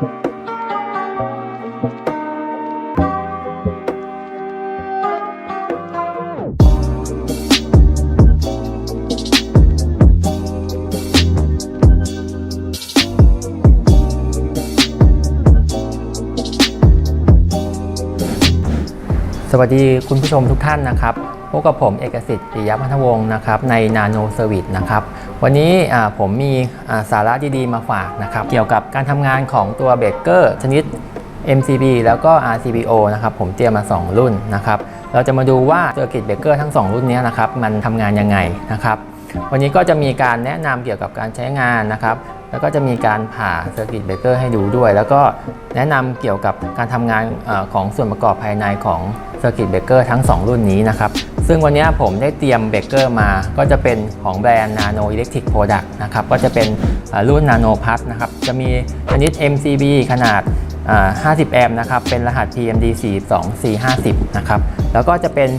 สวัสดีคุณผู้ชมทุกท่านนะครับพบกับผมเอกสิทธิ์ปิยพันธวงศ์นะครับใน Nano Service นะครับ วันนี้ผมมีสาระดีๆมาฝากนะครับ เกี่ยวกับการทำงานของตัวเบรกเกอร์ชนิด MCB แล้วก็ RCBO นะครับ ผมเตรียมมา 2 รุ่นนะครับ เราจะมาดูว่าเซอร์กิตเบรกเกอร์ทั้ง 2 รุ่นนี้นะครับ มันทำงานยังไงนะครับ วันนี้ก็จะมีการแนะนำเกี่ยวกับการใช้งานนะครับ แล้วก็จะมีการผ่าเซอร์กิตเบรกเกอร์ให้ดูด้วย แล้วก็แนะนำเกี่ยวกับการทำงานอของส่วนประกอบภายในของ เซอร์กิตเบเกอร์ทั้ง 2 รุ่นนี้นะครับ ซึ่งวันนี้ผมได้เตรียมเบรกเกอร์มา ก็จะเป็นของแบรนด์ Nano Electric Product นะครับ ก็จะเป็นรุ่น Nano Plus นะครับ จะมีชนิด MCB ขนาด 50 แอมป์นะครับ เป็นรหัส PMD 42450 นะครับ แล้วก็จะเป็น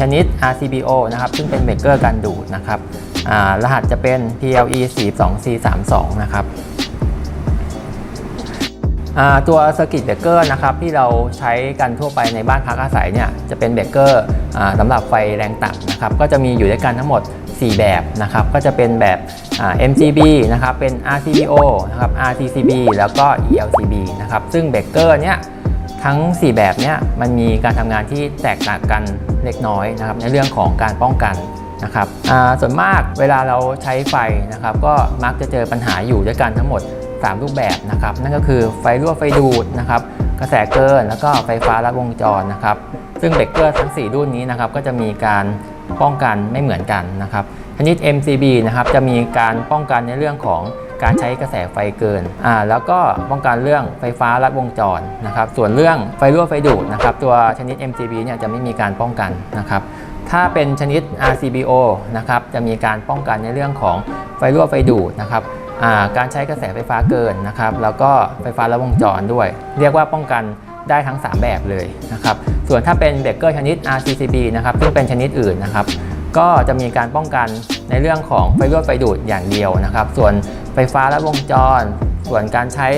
ชนิด RCBO นะครับ ซึ่งเป็นเบรกเกอร์การดูดนะครับ รหัสจะเป็น PLE 42432 นะครับ ตัว Circuit Breaker นะครับที่เราใช้กันทั่วไปในบ้านพักอาศัยเนี่ยจะเป็นเบรกเกอร์สำหรับไฟแรงต่ำนะครับก็จะมีอยู่ด้วยกันทั้งหมด 4 แบบนะครับก็จะเป็นแบบ MCB นะครับเป็น RCBO นะครับ RCCB แล้วก็ ELCB นะครับซึ่งเบรกเกอร์เนี่ยทั้ง 4 แบบเนี่ยมันมีการทำงานที่แตกต่างกันเล็กน้อยนะครับในเรื่องของการป้องกันนะครับส่วนมากเวลาเราใช้ไฟนะครับก็มักจะเจอปัญหาอยู่ด้วยกันทั้งหมด 3 รูปแบบนะครับนั่นก็คือไฟรั่วไฟดูดนะครับกระแสเกินแล้วก็ไฟฟ้าลัดวงจรนะครับซึ่งเบรกเกอร์ทั้ง 4 รุ่นนี้นะครับก็จะมีการป้องกันไม่เหมือนกันนะครับชนิด MCB นะครับจะมีการป้องกันในเรื่องของการใช้กระแสไฟเกินอ่าแล้วก็ป้องกันเรื่องไฟฟ้าลัดวงจรนะครับส่วนเรื่องไฟรั่วไฟดูดนะครับตัวชนิด MCB เนี่ยจะไม่มีการป้องกันนะครับถ้าเป็นชนิด RCBO นะครับจะมีการป้องกันในเรื่องของไฟรั่วไฟดูดนะครับ การใช้กระแสไฟฟ้าเกินนะครับ แล้วก็ไฟฟ้าลัดวงจรด้วย เรียกว่าป้องกันได้ทั้ง 3 แบบเลยนะครับ ส่วนถ้าเป็นเบรกเกอร์ชนิด RCCB นะครับ ซึ่งเป็นชนิดอื่นนะครับ ก็จะมีการป้องกันในเรื่องของไฟรั่วไฟดูดอย่างเดียวนะครับ ส่วนไฟฟ้าแลัดวงจร ส่วนการใช้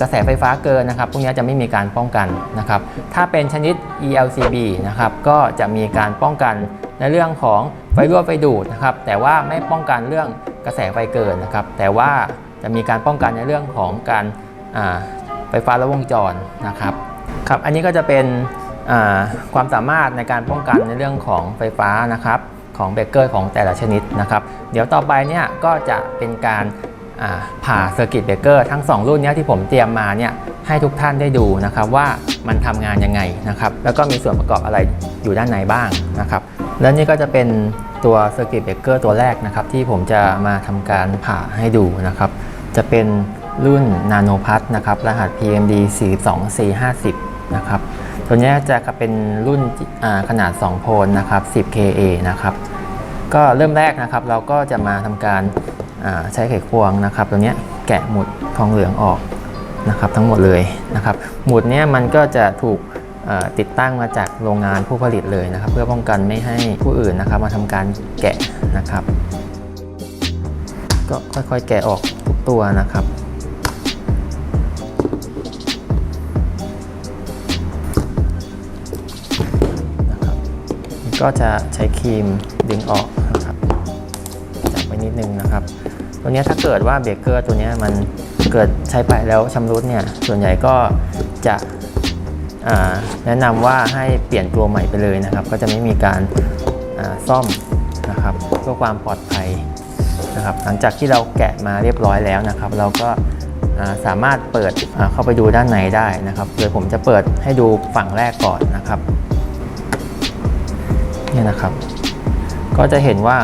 กระแสไฟฟ้าเกินนะครับ พวกนี้จะไม่มีการป้องกันนะครับ ถ้าเป็นชนิด ELCB นะครับ ก็จะมีการป้องกันในเรื่องของ ไฟรั่วไฟดูดนะครับแต่ว่าไม่ป้องกันเรื่องกระแสไฟเกินนะครับ แต่ว่าจะมีการป้องกันในเรื่องของการไฟฟ้าลัดวงจรนะครับครับ อันนี้ก็จะเป็นความสามารถในการป้องกันในเรื่องของไฟฟ้านะครับของเบรกเกอร์ของแต่ละชนิดนะครับ เดี๋ยวต่อไปเนี่ยก็จะเป็นการ ผ่าเซอร์กิตเบรกเกอร์ทั้ง 2 รุ่นนี้ที่ผมเตรียมมาเนี่ยให้ทุกท่านได้ดูนะครับว่ามันทำงานยังไงนะครับแล้วก็มีส่วนประกอบอะไรอยู่ด้านในบ้างนะครับแล้วนี่ก็จะเป็นตัวเซอร์กิตเบรกเกอร์ตัวแรกนะครับที่ผมจะมาทำการผ่าให้ดูนะครับจะเป็นรุ่นนาโนพัทนะครับรหัส PMD 42450นะครับตัวนี้จะเป็นรุ่นขนาด 2 โพลนะครับ 10 KA นะครับก็เริ่มแรกนะครับเราก็จะมาทำการ ใช้ไขควงนะครับตัวนี้แกะหมุดทองเหลืองออกนะครับทั้งหมดเลยนะครับหมุดนี้มันก็จะถูกติดตั้งมาจากโรงงานผู้ผลิตเลยนะครับ เพื่อป้องกันไม่ให้ผู้อื่นนะครับมาทำการแกะนะครับ ก็ค่อยๆแกะออกทุกตัวนะครับนะครับ ก็จะใช้ครีมดึงออกนะครับจับไว้นิดนึงนะครับ ตัวนี้ถ้าเกิดว่าเบรกเกอร์ตัวนี้มันเกิดใช้ไปแล้วชำรุดเนี่ยส่วนใหญ่ก็จะแนะนำว่าให้เปลี่ยนตัวใหม่ไปเลยนะครับ ก็จะไม่มีการาซ่อมนะครับเพื่อความปลอดภัยนะครับ หลังจากที่เราแกะมาเรียบร้อยแล้วนะครับ เราก็าสามารถเปิดเข้าไปดูด้านในได้นะครับโดยผมจะเปิดให้ดูฝั่งแรกก่อนนะครับนี่นะครับ ก็จะเห็นว่า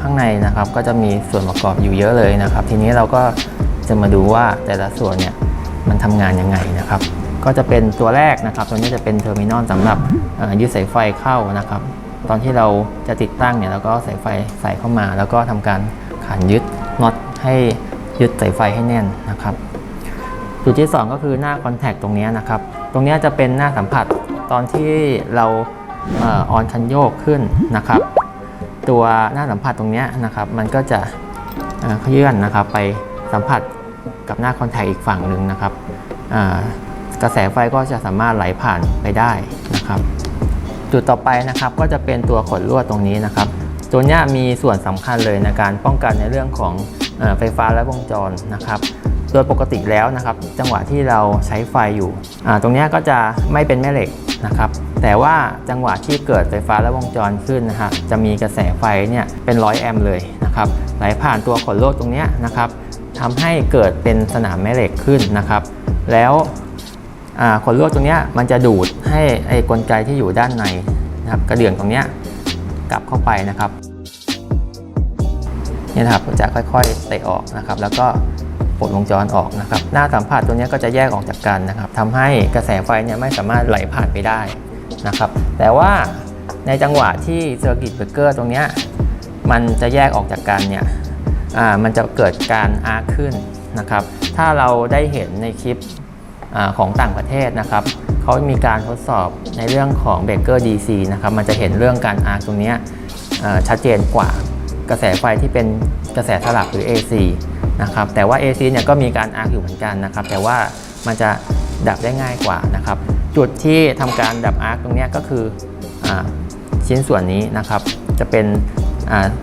ข้างในนะครับก็จะมีส่วนประกอบอยู่เยอะเลยนะครับ ทีนี้เราก็จะมาดูว่าแต่ละส่วนเนี่ยมันทำงานยังไงนะครับ ก็จะเป็นตัวแรกนะครับ ตัวนี้จะเป็นเทอร์มินอลสำหรับยึดสายไฟเข้านะครับ ตอนที่เราจะติดตั้งเนี่ยเราก็สายไฟใส่เข้ามา แล้วก็ทำการขันยึดน็อตให้ยึดสายไฟให้แน่นนะครับจุดที่ 2 ก็คือหน้าคอนแทคตรงนี้นะครับ ตรงนี้จะเป็นหน้าสัมผัสตอนที่เราออนคันโยกขึ้นนะครับ ตัวหน้าสัมผัสตรงนี้นะครับ มันก็จะเคลื่อนนะครับไปสัมผัสกับหน้าคอนแทคอีกฝั่งหนึ่งนะครับกระแสไฟก็จะสามารถไหลผ่านไปได้นะครับ จุดต่อไปนะครับก็จะเป็นตัวขดลวดตรงนี้นะครับ ตัวนี้มีส่วนสำคัญเลยในการป้องกันในเรื่องของอไฟฟ้าและวงจรนะครับโดยปกติแล้วนะครับ จังหวะที่เราใช้ไฟอยู่ ตรงนี้ก็จะไม่เป็นแม่เหล็กนะครับ แต่ว่าจังหวะที่เกิดไฟฟ้าและวงจรขึ้นนะฮะจะมีกระแสไฟเนี่ยเป็นร้อยแอมป์เลยนะครับไหลผ่านตัวขดลดตรงเนี้ยนะครับทำให้เกิดเป็นสนามแม่เหล็กขึ้นนะครับ แล้วอ่าขดลวดตรงเนี้ยมันจะดูดให้ไอ้กลไกที่อยู่ด้านในนะครับกระเดื่องตรงเนี้ยกลับเข้าไปนะครับนี่นะครับจะค่อยๆเตะออกนะครับ แล้วก็ปลดวงจรออกนะครับ หน้าสัมผัสตัวเนี้ยก็จะแยกออกจากกันนะครับทำให้กระแสไฟเนี่ยไม่สามารถไหลผ่านไปได้ นะครับแต่ว่าในจังหวะที่เซอร์กิตเบรกเกอร์ตรงนี้มันจะแยกออกจากกันเนี่ยมันจะเกิดการอาร์คขึ้นนะครับถ้าเราได้เห็นในคลิปอของต่างประเทศนะครับเขามีการทดสอบในเรื่องของเบรกเกอร์ DC นะครับมันจะเห็นเรื่องการอาร์คตรงนี้ชัดเจนกว่ากระแสไฟที่เป็นกระแสสลับหรือ AC นะครับแต่ว่า AC เนี่ยก็มีการอาร์คอยู่เหมือนกันนะครับแต่ว่ามันจะดับได้ง่ายกว่านะครับ จุดที่ทำการดับอาร์คตรงนี้ก็คืออชิ้นส่วนนี้นะครับ จะเป็น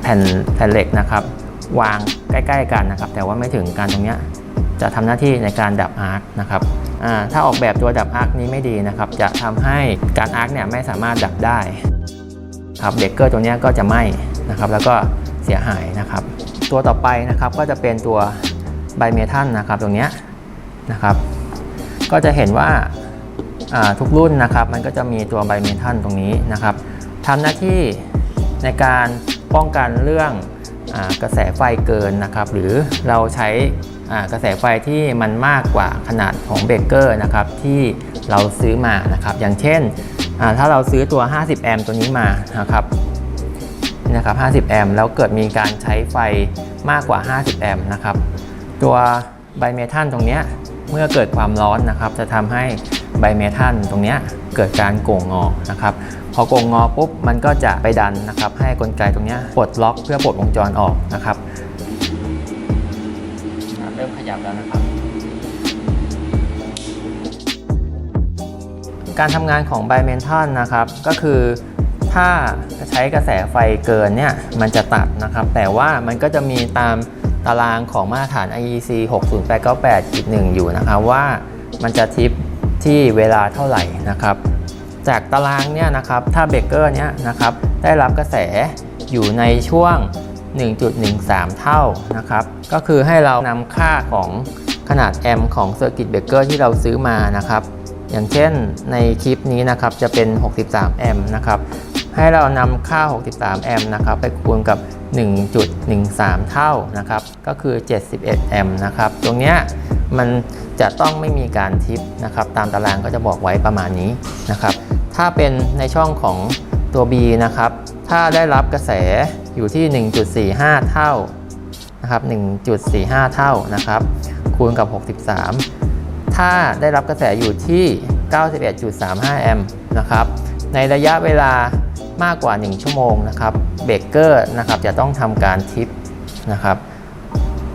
แผ่นแผ่นเหล็กนะครับ วางใกล้ ๆ กันนะครับ แต่ว่าไม่ถึงการตรงนี้จะทำหน้าที่ในการดับอาร์คนะครับถ้าออกแบบตัวดับอาร์คนี้ไม่ดีนะครับ จะทำให้การอาร์คเนี่ยไม่สามารถดับได้ครับเบรกเกอร์ตัวนี้ก็จะไหม้นะครับ แล้วก็เสียหายนะครับ ตัวต่อไปนะครับก็จะเป็นตัวไบเมทัลนะครับตรงนี้นะครับ ก็จะเห็นว่า ทุกรุ่นนะครับมันก็จะมีตัวไบเมทัลตรงนี้นะครับทำหน้าที่ในการป้องกันเรื่องอกระแสไฟเกินนะครับหรือเราใช้กระแสไฟที่มันมากกว่าขนาดของเบรกเกอร์นะครับที่เราซื้อมานะครับอย่างเช่นถ้าเราซื้อตัว 50 แอมป์ตัวนี้มานะครับนี่นะครับ 50 แอมป์แล้วเกิดมีการใช้ไฟมากกว่า 50 แอมป์นะครับตัวไบเมทัลตรงเนี้ยเมื่อเกิดความร้อนนะครับจะทำให้ ไบเมทัลตรงเนี้ยเกิดการโก่งงอนะครับพอโก่งงอปุ๊บมันก็จะไปดันนะครับให้กลไกตรงเนี้ยปลดล็อกเพื่อปลดวงจรออกนะครับอะเริ่มขยับแล้วนะครับ การทำงานของไบเมทัลนะครับก็คือถ้าใช้กระแสไฟเกินเนี่ยมันจะตัดนะครับแต่ว่ามันก็จะมีตามตารางของมาตรฐาน IEC 60898.1 อยู่นะครับว่ามันจะทิป ที่เวลาเท่าไหร่นะครับ จากตารางเนี่ยนะครับถ้าเบรเกอร์เนี่ยนะครับได้รับกระแสอยู่ในช่วง 1.13 เท่านะครับ ก็คือให้เรานำค่าของขนาดแอมป์ของเซอร์กิตเบรเกอร์ที่เราซื้อมานะครับ อย่างเช่นในคลิปนี้นะครับจะเป็น 63 แอมป์นะครับ ให้เรานำค่า 63 แอมป์นะครับไปคูณกับ 1.13 เท่านะครับ ก็คือ 71 แอมป์นะครับ ตรงเนี้ย มันจะต้องไม่มีการทิปนะครับตามตารางก็จะบอกไว้ประมาณนี้นะครับ ถ้าเป็นในช่องของตัว B นะครับ ถ้าได้รับกระแสอยู่ที่ 1.45 เท่านะครับ 1.45 เท่านะครับ คูณกับ 63 ถ้าได้รับกระแสอยู่ที่ 91.35 แอมป์นะครับ ในระยะเวลามากกว่า 1 ชั่วโมงนะครับ เบรกเกอร์นะครับจะต้องทำการทิปนะครับ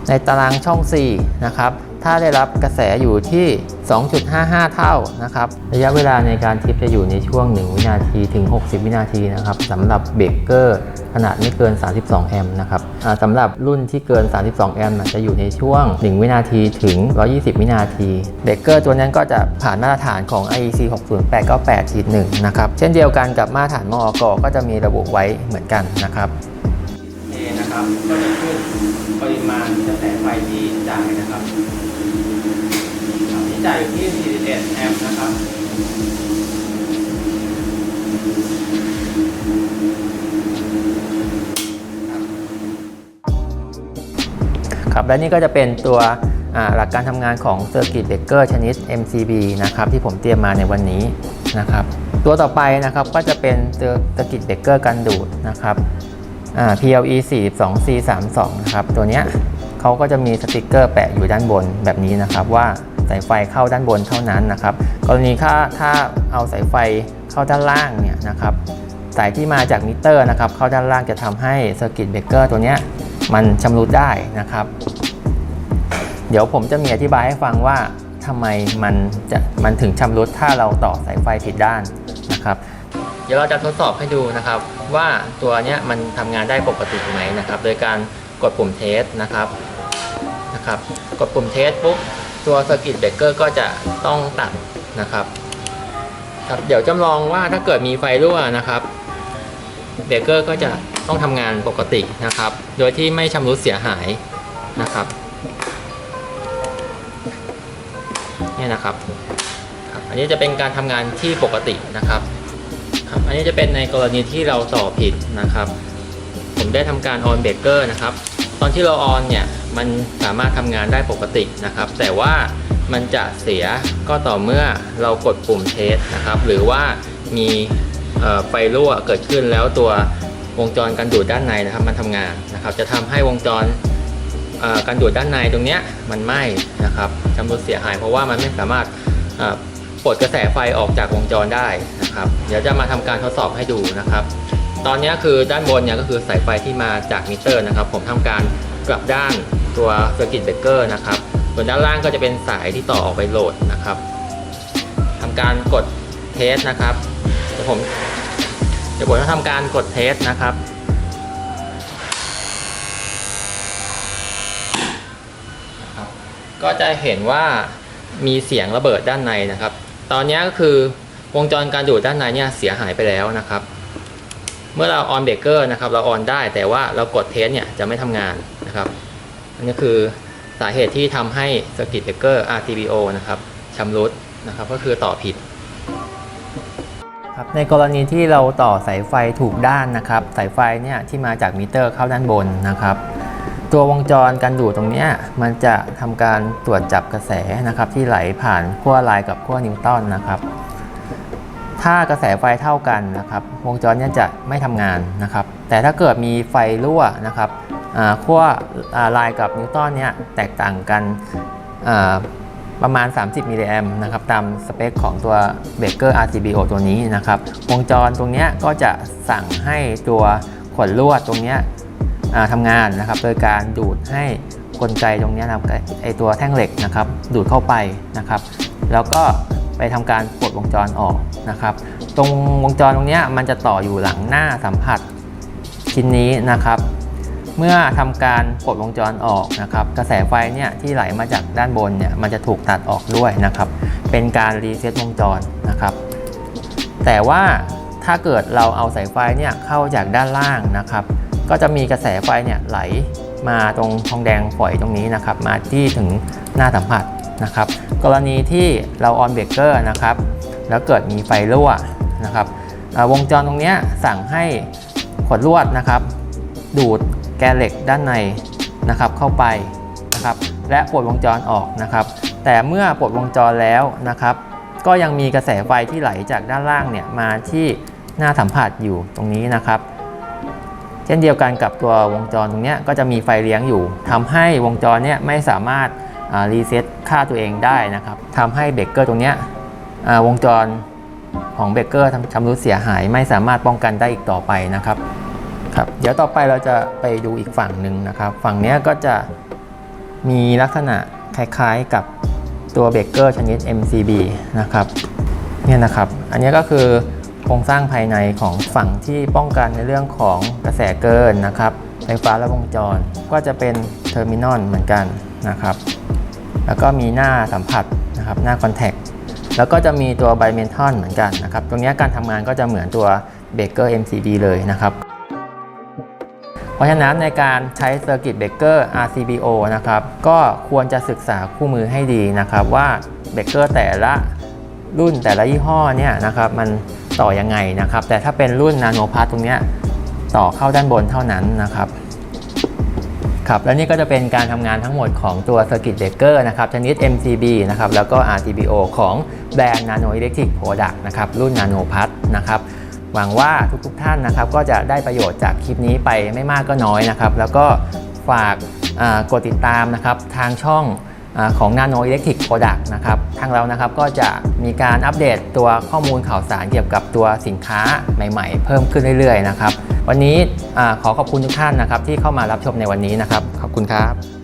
ในตารางช่อง 4 นะครับ ถ้าได้รับกระแสอยู่ที่ 2.55 เท่านะครับ ระยะเวลาในการทิปจะอยู่ในช่วง 1 วินาทีถึง 60 วินาทีนะครับสำหรับเบรกเกอร์ขนาดไม่เกิน 32 แอมป์นะครับสำหรับรุ่นที่เกิน 32 แอมป์จะอยู่ในช่วง 1 วินาทีถึง 120 วินาที เบรกเกอร์ตัวนั้นก็จะผ่านมาตรฐานของ IEC 60898-1 นะครับ เช่นเดียวกันกับมาตรฐานมอกก็จะมีระบุไว้เหมือนกันนะครับนะครับก็จะขึ้นปริมาณกระแสไฟที่จ่ายนะครับ จ่ายอยู่ที่ 41 แอมป์นะครับ ครับ และนี่ก็จะเป็นตัวหลักการทำงานของ Circuit Breaker ชนิด MCB นะครับที่ผมเตรียมมาในวันนี้นะครับ ตัวต่อไปนะครับก็จะเป็น Circuit Breaker กันดูดนะครับ PLE 42 C 32 นะครับ ตัวเนี้ยเขาก็จะมีสติกเกอร์แปะอยู่ด้านบนแบบนี้นะครับว่า สายไฟเข้าด้านบนเท่านั้นนะครับ กรณีถ้าถ้าเอาสายไฟเข้าด้านล่างเนี่ยนะครับสายที่มาจากมิเตอร์นะครับเข้าด้านล่างจะทำให้เซอร์กิตเบรกเกอร์ตัวเนี้ยมันชำรุดได้นะครับ เดี๋ยวผมจะมีอธิบายให้ฟังว่าทำไมมันจะมันถึงชำรุดถ้าเราต่อสายไฟผิดด้านนะครับ เดี๋ยวเราจะทดสอบให้ดูนะครับ ว่าตัวเนี้ยมันทำงานได้ปกติไหมนะครับ โดยการกดปุ่มเทสนะครับนะครับ กดปุ่มเทสปุ๊บ ตัวสกิตเบรกเกอร์ก็จะต้องตัดนะครับครับ เดี๋ยวจำลองว่าถ้าเกิดมีไฟรั่วนะครับเบรกเกอร์ก็จะต้องทำงานปกตินะครับ โดยที่ไม่ชำรุดเสียหายนะครับเนี่ยนะครับครับอันนี้จะเป็นการทำงานที่ปกตินะครับครับอันนี้จะเป็นในกรณีที่เราต่อผิดนะครับ ผมได้ทำการออนเบรกเกอร์นะครับ ตอนที่เราออนเนี่ย มันสามารถทำงานได้ปกตินะครับ แต่ว่ามันจะเสียก็ต่อเมื่อเรากดปุ่มเทสนะครับ หรือว่ามีไฟรั่วเกิดขึ้นแล้วตัววงจรการดูดด้านในนะครับ มันทำงานนะครับ จะทำให้วงจรการดูดด้านในตรงนี้มันไหม้นะครับชำรุดเสียหายเพราะว่ามันไม่สามารถปลดกระแสไฟออกจากวงจรได้นะครับ เดี๋ยวจะมาทำการทดสอบให้ดูนะครับ ตอนนี้คือด้านบนเนี่ยก็คือสายไฟที่มาจากมิเตอร์นะครับ ผมทำการ กลับด้านตัว Circuit Breaker นะครับ ส่วนด้านล่างก็จะเป็นสายที่ต่อออกไปโหลดนะครับทำการกดเทสนะครับ เดี๋ยวผมเดี๋ยวผมจะทำการกดเทสนะครับก็จะเห็นว่ามีเสียงระเบิดด้านในนะครับ ตอนนี้ก็คือวงจรการดูดด้านในเนี่ยเสียหายไปแล้วนะครับ เมื่อเราออนเบรกเกอร์นะครับ เราออนได้แต่ว่าเรากดเทสเนี่ยจะไม่ทำงาน นะครับอันนี้คือสาเหตุที่ทำให้สกิตเบรกเกอร์ RTBO นะครับชำรุดนะครับก็คือต่อผิดครับในกรณีที่เราต่อสายไฟถูกด้านนะครับ สายไฟเนี่ยที่มาจากมิเตอร์เข้าด้านบนนะครับ ตัววงจรการดูดตรงเนี้ยมันจะทำการตรวจจับกระแสนะครับ ที่ไหลผ่านขั้วลน์กับขั้วนิวตันนะครับถ้ากระแสไฟเท่ากันนะครับ วงจรเนี้จะไม่ทำงานนะครับ แต่ถ้าเกิดมีไฟรั่วนะครับ ขั้วอ่าไลน์กับนิวตันเนี่ยแตกต่างกันประมาณ 30 มิลลิแอมนะครับตามสเปคของตัวเบเกอร์ RGBO ตัวนี้นะครับ วงจรตรงนี้ก็จะสั่งให้ตัวขนลวดตรงนี้ทำงานนะครับ โดยการดูดให้กลไกตรงนี้นะไอตัวแท่งเหล็กนะครับ ดูดเข้าไปนะครับ แล้วก็ไปทำการปลดวงจรออกนะครับ ตรงวงจรตรงนี้มันจะต่ออยู่หลังหน้าสัมผัสชิ้นนี้นะครับ เมื่อทำการปลดวงจรออกนะครับ กระแสไฟเนี่ยที่ไหลมาจากด้านบนเนี่ยมันจะถูกตัดออกด้วยนะครับ เป็นการรีเซ็ตวงจรนะครับ แต่ว่าถ้าเกิดเราเอาสายไฟเนี่ยเข้าจากด้านล่างนะครับ ก็จะมีกระแสไฟเนี่ยไหลมาตรงทองแดงฝอยตรงนี้นะครับ มาที่ถึงหน้าสัมผัสนะครับ กรณีที่เราออนเบรกเกอร์นะครับ แล้วเกิดมีไฟรั่วนะครับวงจรตรงเนี้ยสั่งให้ขดลวดนะครับ ดูด แกนเหล็กด้านในนะครับเข้าไปนะครับและปลดวงจรออกนะครับ แต่เมื่อปลดวงจรแล้วนะครับ ก็ยังมีกระแสไฟที่ไหลจากด้านล่างเนี่ยมาที่หน้าสัมผัสอยู่ตรงนี้นะครับ เช่นเดียวกันกับตัววงจรตรงนี้ก็จะมีไฟเลี้ยงอยู่ทำให้วงจรเนี้ยไม่สามารถรีเซ็ตค่าตัวเองได้นะครับทำให้เบรกเกอร์ตรงนี้วงจรของเบรกเกอร์ทำชำรุดเสียหายไม่สามารถป้องกันได้อีกต่อไปนะครับ ครับเดี๋ยวต่อไปเราจะไปดูอีกฝั่งหนึ่งนะครับ ฝั่งนี้ก็จะมีลักษณะคล้ายๆกับตัวเบรกเกอร์ชนิด MCB นะครับเนี่ยนะครับ อันนี้ก็คือโครงสร้างภายในของฝั่งที่ป้องกันในเรื่องของกระแสเกินนะครับไฟฟ้าและวงจรก็จะเป็นเทอร์มินอลเหมือนกันนะครับ แล้วก็มีหน้าสัมผัสนะครับหน้าคอนแทคแล้วก็จะมีตัวไบเมนทอนเหมือนกันนะครับ ตรงนี้การทำงานก็จะเหมือนตัวเบเกอร์ MCD เลยนะครับ ราะฉะนั้นในการใช้ Circuit Breaker RCBO นะครับก็ควรจะศึกษาคู่มือให้ดีนะครับว่าเบรกเกอร์แต่ละรุ่นแต่ละยี่ห้อเนี่ยนะครับมันต่อยังไงนะครับ แต่ถ้าเป็นรุ่นนาโนพาร์ตตรงนี้ต่อเข้าด้านบนเท่านั้นนะครับครับและนี่ก็จะเป็นการทำงานทั้งหมดของตัว Circuit Breaker นะครับชนิด MCB นะครับแล้วก็ RTBO ของแบรนด์ Nano Electric Product นะครับรุ่น Nano p a t นะครับ หวังว่าทุกๆทท่านนะครับ ก็จะได้ประโยชน์จากคลิปนี้ไปไม่มากก็น้อยนะครับ แล้วก็ฝากกดติดตามนะครับทางช่องอของ Nano Electric Product นะครับ ทางเรานะครับก็จะมีการอัปเดตตัวข้อมูลข่าวสารเกี่ยวกับตัวสินค้าใหม่ๆ เพิ่มขึ้นเรื่อยๆนะครับ วันนี้อขอขอบคุณทุกท่านนะครับที่เข้ามารับชมในวันนี้นะครับ ขอบคุณครับ